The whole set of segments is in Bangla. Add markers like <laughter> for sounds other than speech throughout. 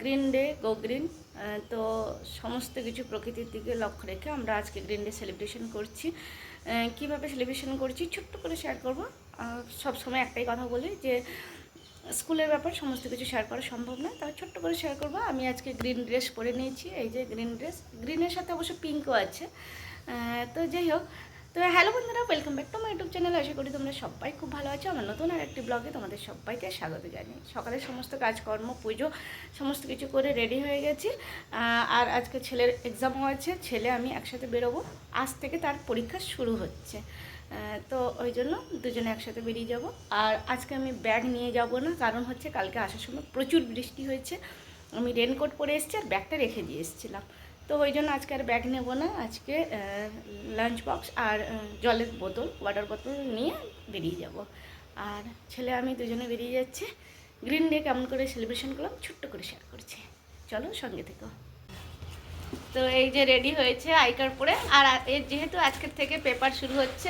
গ্রিন ডে গো গ্রিন তো সমস্ত কিছু প্রকৃতির দিকে লক্ষ্য রেখে আমরা আজকে গ্রিন ডে সেলিব্রেশন করছি। কীভাবে সেলিব্রেশন করছি ছোট্ট করে শেয়ার করব। সব সময় একটাই কথা বলি যে, স্কুলের ব্যাপার সমস্ত কিছু শেয়ার করা সম্ভব না তবে ছোট্ট করে শেয়ার করব। আমি আজকে গ্রিন ড্রেস পরে নিয়েছি। এই যে গ্রিন ড্রেস গ্রিনের সাথে অবশ্য পিঙ্কও আছে। তো যাই হোক তো হ্যালো বন্ধুরা welcome back to my YouTube channel আশা করি তোমরা সবাই খুব ভালো আছো। আমার নতুন আর একটি ব্লগে তোমাদের সবাইকে স্বাগত জানাই সকালে সমস্ত কাজকর্ম, পুজো, সমস্ত কিছু করে রেডি হয়ে গেছি। আর আজকে ছেলের এক্সামও আছে, ছেলে আমি একসাথে বেরোবো। আজ থেকে তার পরীক্ষা শুরু হচ্ছে। তো ওই জন্য দুজনে একসাথে বেরিয়ে যাব। আর আজকে আমি ব্যাগ নিয়ে যাব না, কারণ হচ্ছে কালকে আসার সময় প্রচুর বৃষ্টি হয়েছে। আমি রেনকোট পরে এসেছি আর ব্যাগটা রেখে দিয়ে এসেছিলাম। তো ওই জন্য আজকে আর ব্যাগ নেব না আজকে লাঞ্চ বক্স আর জলের বোতল ওয়াটার বোতল নিয়ে বেরিয়ে যাব। আর ছেলে আমি দুজনে বেরিয়ে যাচ্ছে। গ্রিন ডে কেমন করে সেলিব্রেশন করলাম ছোট্ট করে শেয়ার করছি। চলো সঙ্গে থেকো। তো এই যে রেডি হয়েছে আই কার্ড পরে আর এর যেহেতু আজকের থেকে পেপার শুরু হচ্ছে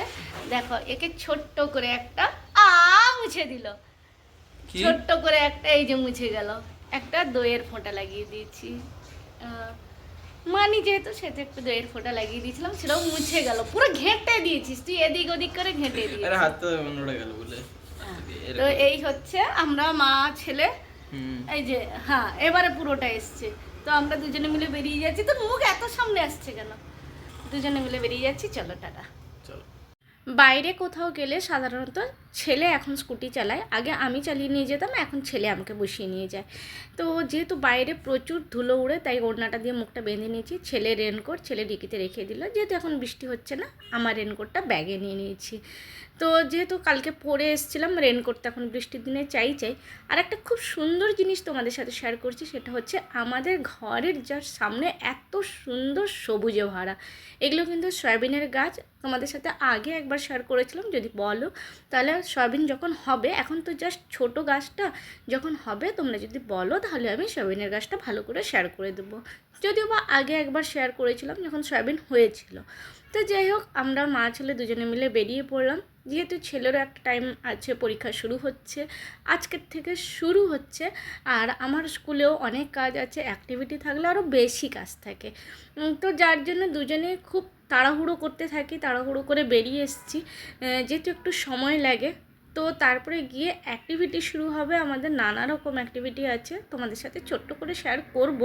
দেখো একে ছোট্ট করে একটা আ মুছে দিল। ছোট্ট করে একটা এই যে মুছে গেল। একটা দইয়ের ফোঁটা লাগিয়ে দিয়েছি। মানি যেহেতু সেটা একটু দইয়ের ফোঁটা লাগিয়ে দিয়েছিলাম সেটাও মুছে গেল। পুরো ঘেঁটে দিয়েছিস তুই এদিক ওদিক করে ঘেঁটে আরে দিয়েছিস। হাত তো নড়ে গেল বলে। তো এই হচ্ছে আমরা মা ছেলে এই যে হ্যাঁ এবারে পুরোটা এসছে। তো আমরা দুজনে মিলে বেরিয়ে যাচ্ছি। তো মুখ এত সামনে আসছে কেন? দুজনে মিলে বেরিয়ে যাচ্ছি চলো টাটা। বাইরে কোথাও গেলে সাধারণত ছেলে এখন স্কুটি চালায়। আগে আমি চালিয়ে নিয়ে যেতাম, এখন ছেলে আমাকে বসিয়ে নিয়ে যায়। তো যেহেতু বাইরে প্রচুর ধুলো উড়ে, তাই ওড়নাটা দিয়ে মুখটা বেঁধে নিয়েছি। ছেলে রেনকোট ছেলে ডিকিতে রেখে দিল। যেহেতু এখন বৃষ্টি হচ্ছে না, আমার রেনকোটটা ব্যাগে নিয়ে নিয়েছি। তো যেহেতু কালকে পরে এসেছিলাম রেনকোটটা এখন বৃষ্টির দিনে চাই চাই। আর একটা খুব সুন্দর জিনিস তোমাদের সাথে শেয়ার করছি, সেটা হচ্ছে আমাদের ঘরের যার সামনে এত সুন্দর সবুজে ভরা। এগুলো কিন্তু সয়াবিনের গাছ, তোমাদের সাথে আগে একবার শেয়ার করেছিলাম, যদি বলো। তাহলে সয়াবিন যখন হবে, এখন তো জাস্ট ছোট গাছটা যখন হবে, তোমরা যদি বলো, তাহলে আমি সয়াবিনের গাছটা ভালো করে শেয়ার করে দেবো। যদিও বা আগে একবার শেয়ার করেছিলাম, যখন সয়াবিন হয়েছিল। তো যাই হোক, আমরা মা ছেলে দুজনে মিলে বেরিয়ে পড়লাম। যেহেতু ছেলেরও একটা টাইম আছে, পরীক্ষা শুরু হচ্ছে, আজকের থেকে শুরু হচ্ছে। আর আমার স্কুলেও অনেক কাজ আছে অ্যাক্টিভিটি থাকলে আরও বেশি কাজ থাকে। তো যার জন্য দুজনে খুব তাড়াহুড়ো করতে থাকি, তাড়াহুড়ো করে বেরিয়ে এসেছি। যেহেতু একটু সময় লাগে তো তারপরে গিয়ে অ্যাক্টিভিটি শুরু হবে। আমাদের নানা রকম অ্যাক্টিভিটি আছে, তোমাদের সাথে ছোট্ট করে শেয়ার করব।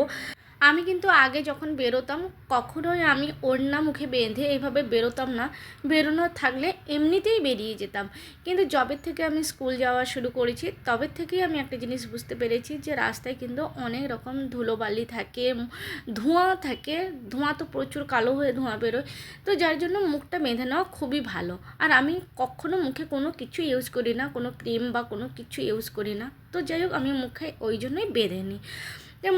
আমি কিন্তু আগে যখন বেরোতাম, কখনোই আমি ওড়না মুখে বেঁধে এইভাবে বেরোতাম না। বেরোনো থাকলে এমনিতেই বেরিয়ে যেতাম। কিন্তু জবের থেকে আমি স্কুল যাওয়া শুরু করেছি। তবে থেকেই আমি একটা জিনিস বুঝতে পেরেছি যে, রাস্তায় কিন্তু অনেক রকম ধুলোবালি থাকে ধোঁয়া থাকে। ধোঁয়া তো প্রচুর কালো হয়ে ধোঁয়া বেরোয়। তো যার জন্য মুখটা বেঁধে নেওয়া খুবই ভালো। আর আমি কখনো মুখে কোনো কিছু ইউজ করি না, কোনো ক্রিম বা কোনো কিছু ইউজ করি না। তো যাই হোক, আমি মুখে ওই জন্যই বেঁধে নিই।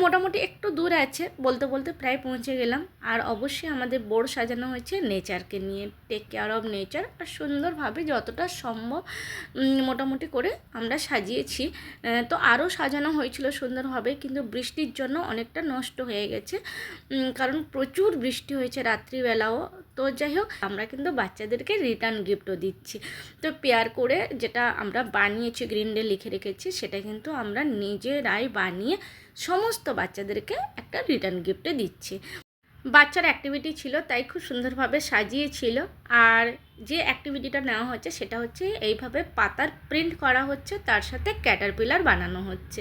মোটামুটি একটু দূর আছে, বলতে বলতে প্রায় পৌঁছে গেলাম। আর অবশ্যই আমাদের বোর্ড সাজানো হয়েছে নেচারকে নিয়ে। টেক কেয়ার অফ নেচার আর সুন্দরভাবে যতটা সম্ভব মোটামুটি করে আমরা সাজিয়েছি। তো আরও সাজানো হয়েছিল সুন্দরভাবে, কিন্তু বৃষ্টির জন্য অনেকটা নষ্ট হয়ে গেছে। কারণ প্রচুর বৃষ্টি হয়েছে রাত্রিবেলাও। তো যাই হোক, আমরা কিন্তু বাচ্চাদেরকে রিটার্ন গিফটও দিচ্ছি। তো পেয়ার করে যেটা আমরা বানিয়েছি গ্রিন ডে লিখে রেখেছি, সেটা কিন্তু আমরা নিজেরাই বানিয়ে সমস্ত বাচ্চাদেরকে একটা রিটার্ন গিফটে দিচ্ছি। বাচ্চার অ্যাক্টিভিটি ছিল, তাই খুব সুন্দরভাবে সাজিয়েছিল। আর যে অ্যাক্টিভিটিটা নেওয়া হচ্ছে সেটা হচ্ছে এইভাবে পাতার প্রিন্ট করা হচ্ছে, তার সাথে ক্যাটারপিলার বানানো হচ্ছে।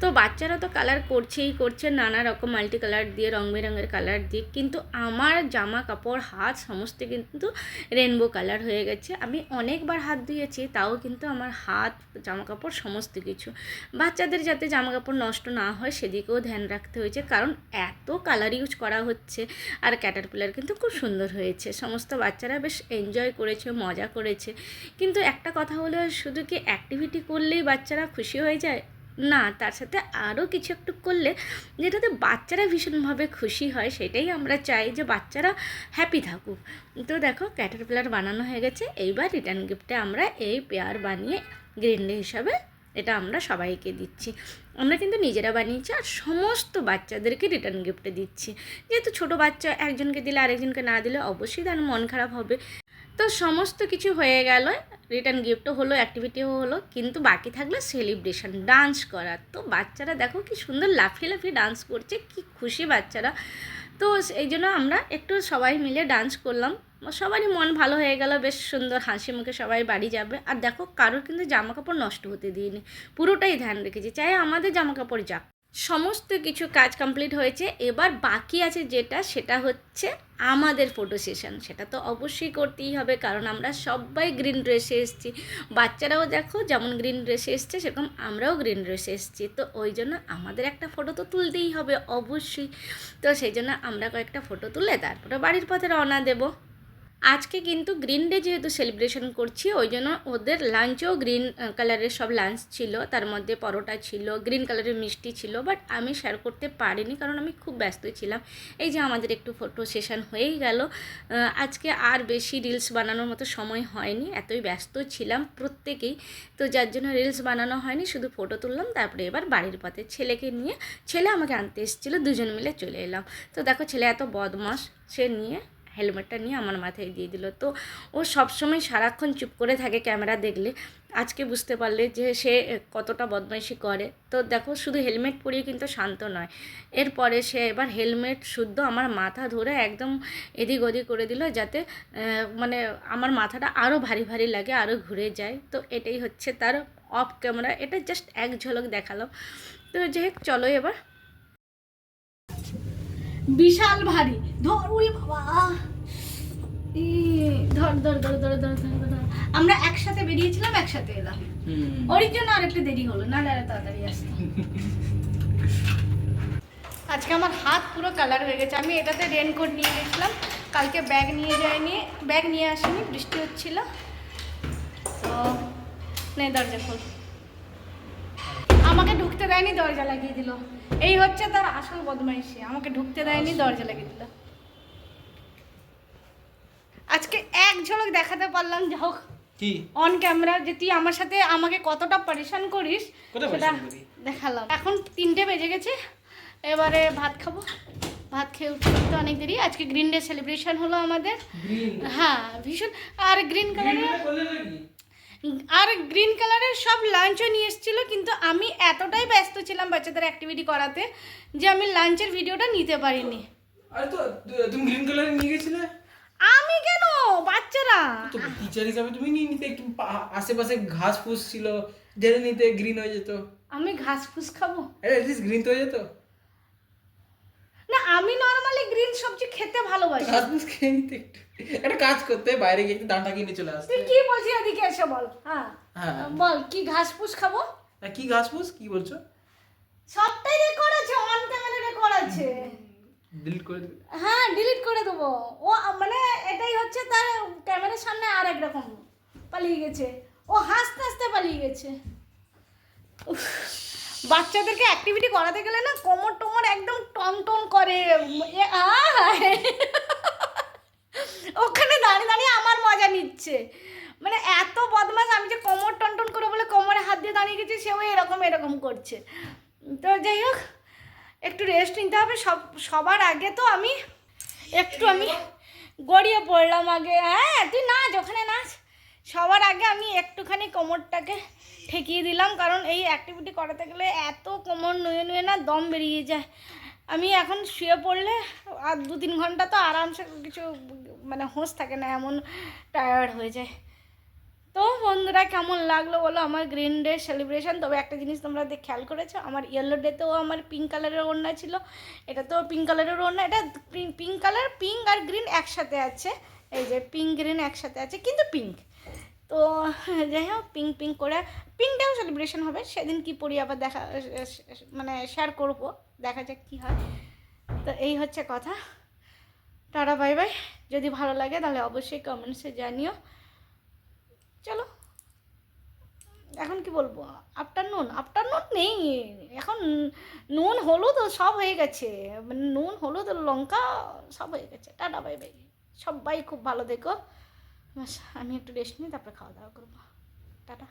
তো বাচ্চারা তো কালার করছেই, করছে নানা রকম মাল্টি কালার দিয়ে রং বেরঙের কালার দিয়ে, কিন্তু আমার জামা কাপড় হাত সমস্ত কিন্তু রেনবো কালার হয়ে গেছে। আমি অনেকবার হাত ধুয়েছি, তাও কিন্তু আমার হাত জামা কাপড় সমস্ত কিছু। বাচ্চাদের যাতে জামা কাপড় নষ্ট না হয়, সেদিকেও ধ্যান রাখতে হয়েছে, কারণ এত কালার ইউজ করা হচ্ছে, আর ক্যাটারপিলার কিন্তু খুব সুন্দর হয়েছে। সমস্ত বাচ্চারা বেশ এনজয় করেছে, মজা করেছে। কিন্তু একটা কথা হলো, শুধু কি অ্যাক্টিভিটি করলেই বাচ্চারা খুশি হয়ে যায়? না, তার সাথে আরও কিছু একটু করলে যেটাতে বাচ্চারা ভীষণভাবে খুশি হয়, সেটাই আমরা চাই যে বাচ্চারা হ্যাপি থাকুক। তো দেখো ক্যাটারপিলার বানানো হয়ে গেছে। এইবার রিটার্ন গিফটে আমরা এই পেয়ার বানিয়ে গ্রিন ডে হিসাবে এটা আমরা সবাইকে দিচ্ছি। আমরা কিন্তু নিজেরা বানিয়েছি আর সমস্ত বাচ্চাদেরকে রিটার্ন গিফটে দিচ্ছি। যেহেতু ছোট বাচ্চা, একজনকে দিলে আরেকজনকে না দিলে অবশ্যই তার মন খারাপ হবে। তো সমস্ত কিছু হয়ে গেল রিটার্ন গিফটও হলো অ্যাক্টিভিটিও হলো, কিন্তু বাকি থাকল সেলিব্রেশন ডান্স করার তো বাচ্চারা দেখো কি সুন্দর লাফিয়ে লাফিয়ে ডান্স করছে, কি খুশি বাচ্চারা। তো এই জন্য আমরা একটু সবাই মিলে ডান্স করলাম। সবারই মন ভালো হয়ে গেল, বেশ সুন্দর হাসি মুখে সবাই বাড়ি যাবে। আর দেখো কারোর কিন্তু জামা কাপড় নষ্ট হতে দিইনি, পুরোটাই ধ্যান রেখেছি। চাই আমাদের জামা কাপড় যাক। সমস্ত কিছু কাজ কমপ্লিট হয়েছে। এবার বাকি আছে যেটা, সেটা হচ্ছে আমাদের ফটো সেশন সেটা তো অবশ্যই করতেই হবে, কারণ আমরা সবাই গ্রিন ড্রেসে এসেছি। বাচ্চারাও দেখো যেমন গ্রিন ড্রেসে এসছে, সেরকম আমরাও গ্রিন ড্রেসে এসেছি। তো ওই জন্য আমাদের একটা ফটো তো তুলতেই হবে, অবশ্যই। তো সেই জন্য আমরা কয়েকটা ফটো তুলে তারপরে বাড়ির পথে রওনা দেবো। আজকে কিন্তু গ্রিন ডে যেহেতু সেলিব্রেশন করছি ওই জন্য ওদের লাঞ্চেও গ্রিন কালারের সব লাঞ্চ ছিল। তার মধ্যে পরোটা ছিল গ্রিন কালারের মিষ্টি ছিল বাট আমি শেয়ার করতে পারিনি কারণ আমি খুব ব্যস্ত ছিলাম। এই যে আমাদের একটু ফটো সেশন হয়েই গেল। আজকে আর বেশি রিলস বানানোর মতো সময় হয়নি, এতই ব্যস্ত ছিলাম প্রত্যেকেই। তো যার জন্য রিলস বানানো হয়নি, শুধু ফটো তুললাম, তারপরে এবার বাড়ির পথে ছেলেকে নিয়ে, ছেলে আমাকে আনতে এসেছিল, দুজন মিলে চলে এলাম। তো দেখো, ছেলে এত বদমাস সে নিয়ে হেলমেটটা নিয়ে আমার মাথায় দিয়ে দিল। তো ও সবসময় সারাক্ষণ চুপ করে থাকে ক্যামেরা দেখলে। আজকে বুঝতে পারলে যে সে কতটা বদমাইশি করে। তো দেখো, শুধু হেলমেট পরিয়ে কিন্তু শান্ত নয়। এরপরে সে এবার হেলমেট শুদ্ধ আমার মাথা ধরে একদম এদিক ওদিক করে দিল যাতে মানে আমার মাথাটা আরও ভারী ভারী লাগে আরও ঘুরে যায়। তো এটাই হচ্ছে তার অফ ক্যামেরা এটা জাস্ট এক ঝলক দেখালাম তো যাই চলো এবার। বিশাল ভারী। ধর উড়ি বাবা। ই, ধর ধর ধর ধর ধর ধর ধর। আমরা একসাথে বেরিয়েছিলাম একসাথে এলাম। ওর জন্য আর একটু দেরি হলো না আরও তাড়াতাড়ি আসতাম আজকে আমার হাত পুরো কালার হয়ে গেছে। আমি এটাতে রেনকোট নিয়ে গেছিলাম। কালকে ব্যাগ নিয়ে যাইনি ব্যাগ নিয়ে আসিনি বৃষ্টি হচ্ছিল। তো নেই দরজা খোল। আমাকে ঢুকতে দেয়নি দরজা লাগিয়ে দিল। এই হচ্ছে তার আসল বদমাইশি। আমাকে ঢুকতে দেয়নি দরজা লাগিয়ে দিল। আজকে এক ঝলক দেখাতে পারলাম যা হোক। কি? অন ক্যামেরা যে তুই আমার সাথে আমাকে কতটা পরেশান করিস সেটা দেখালাম। এখন তিনটে বেজে গেছে এবারে ভাত খাব। ভাত খেয়ে উঠতে উঠতে অনেক দেরি। আজকে গ্রিন ডে সেলিব্রেশন হলো আমাদের। হ্যাঁ ভীষণ। আর গ্রিন কালারের আর গ্রিন কালারের সব লাঞ্চও নিয়ে এসেছিল কিন্তু আমি এতটাই ব্যস্ত ছিলাম বাচ্চাদের অ্যাক্টিভিটি করাতে যে আমি লাঞ্চের ভিডিওটা নিতে পারিনি। আরে তো তুমি গ্রিন কালারে নিয়ে গেছিলে? আমি কেন? বাচ্চারা। তো টিচার হিসাবে তুমি নিয়ে নিতে একটু আশেপাশে ঘাস ফুস ছিল জেনে নিতে গ্রিন হয়ে যেত। আমি ঘাস ফুস খাব? আরে অ্যাটলিস্ট গ্রিন তো হয়ে যেত। না আমি নর্মালি গ্রিন সবজি খেতে ভালোবাসি। ফুস খেয়ে নিতে একটু একটা কাজ করতে বাইরে গিয়ে একটু দাঁটা কিনে চলে আসতে। তুই কি বলছিস এদিকে এসে বল হ্যাঁ? হ্যাঁ। বল কি ঘাস ফুস খাব? আর কি ঘাস ফুস কি বলছো? সবটাই রেকর্ড আছে অন ক্যামেরা রেকর্ড আছে। ডিলিট করে দিবে। হ্যাঁ ডিলিট করে দেবো। ও মানে এটাই হচ্ছে তার ক্যামেরার সামনে আর এক রকম পালিয়ে গেছে। ও হাসতে হাসতে পালিয়ে গেছে। উফ, বাচ্চাদেরকে অ্যাক্টিভিটি করাতে গেলে না কোমর টোমর একদম টন করে! ওখানে দাঁড়িয়ে দাঁড়িয়ে আমার মজা নিচ্ছে। মানে এত বদমাস আমি যে কোমর টন করে বলে কোমরে হাত দিয়ে দাঁড়িয়ে গেছি, সেও এরকম এরকম করছে। তো যাই হোক, একটু রেস্ট নিতে হবে। সব, সবার আগে তো আমি একটু আমি গড়িয়ে পড়লাম আগে। হ্যাঁ তুই নাচ, ওখানে নাচ। সবার আগে আমি একটুখানি কোমরটাকে ঠেকিয়ে দিলাম, কারণ এই অ্যাক্টিভিটি করাতে গেলে এত কোমর নুয়ে নুয়ে না দম বেরিয়ে যায়। আমি এখন শুয়ে পড়লে আর দু তিন ঘণ্টা তো আরামসে কিছু মানে হোঁশ থাকে না, এমন টায়ার্ড হয়ে যায়। তো বন্ধুরা, কেমন লাগল বলো আমার গ্রিন ডে সেলিব্রেশন তবে একটা জিনিস তোমরা খেয়াল করেছ? আমার ইয়েলো ডেতেও আমার পিঙ্ক কালারের ওড়না ছিল। এটা তো পিঙ্ক কালারের ওড়না, এটা পিঙ্ক কালার পিঙ্ক আর গ্রিন একসাথে আছে। এই যে পিঙ্ক গ্রিন একসাথে আছে, কিন্তু পিঙ্ক তো <laughs> যাই হোক পিঙ্ক পিঙ্ক করে পিঙ্কটাও সেলিব্রেশন হবে, সেদিন কি পড়ি আবার দেখা মানে শেয়ার করব, দেখা যাক কী হয়। তো এই হচ্ছে কথা। টাটা বাই বাই যদি ভালো লাগে তাহলে অবশ্যই কমেন্টসে জানিও। চলো। এখন কি বলব? আফটারনুন আফটারনুন নেই। এখন নুন, হলুদ সব হয়ে গেছে। মানে নুন, হলুদ, লঙ্কা সব হয়ে গেছে। টাটা বাই বাই সবাই খুব ভালো দেখো আমি একটু রেস্ট নিই তারপরে খাওয়া দাওয়া করব। টাটা।